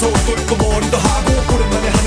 무서워 뚫고 머리도 하고 오랜만에